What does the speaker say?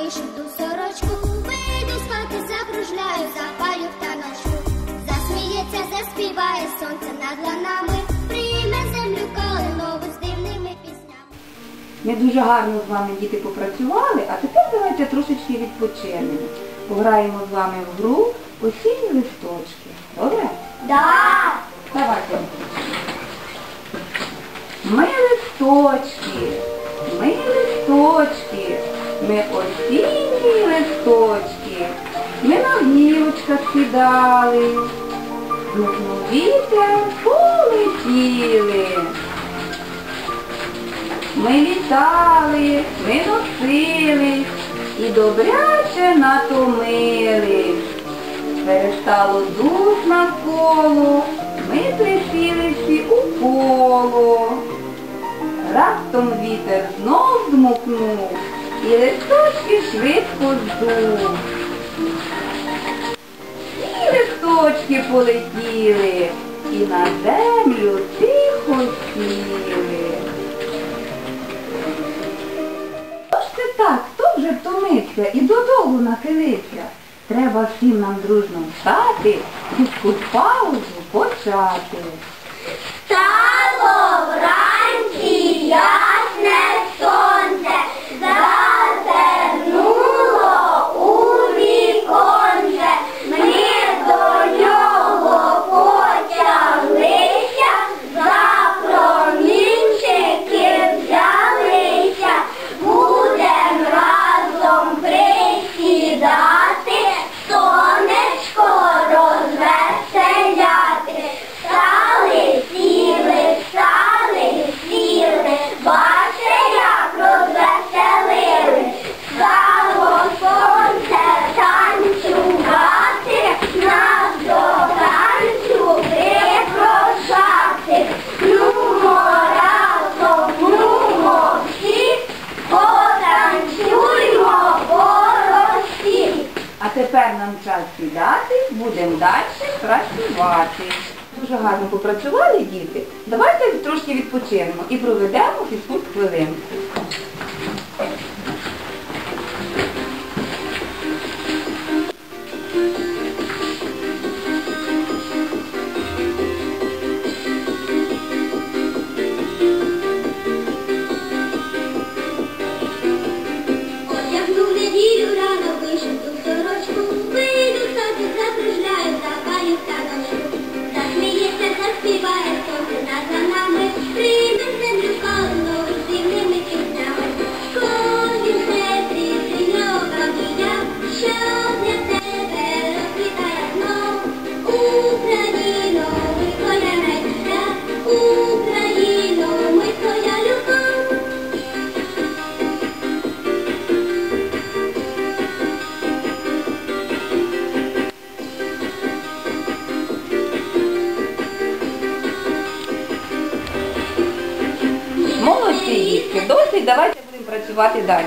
залишив ту сорочку, вийду спати, закружляю, запалю в таночку, засміється, заспіває сонце над ланами, прийме землю калинову з дивними піснями. Ми дуже гарно з вами, діти, попрацювали, а тепер давайте трошечки відпочинемо. Пограємо з вами в гру осінні листочки. Добре? Так! Давайте. Ми листочки, ми листочки ми осінні листочки, ми на гілочках сідали, духнув вітер полетіли. Ми літали, ми носили і добряче натомили. Перестало дух навколо, ми присіли всі у коло. Раптом вітер знов дмухнув, і листочки швидко здув. І листочки полетіли, і на землю тихо сіли. Що ж це так? Хто вже втомився і додолу нахилився? Треба всім нам дружно встати і паузу почати. Тепер нам час сідати, будемо далі працювати. Дуже гарно попрацювали діти. Давайте трошки відпочинемо і проведемо фізкульт хвилинку. Дітки, досить, давайте будемо працювати далі.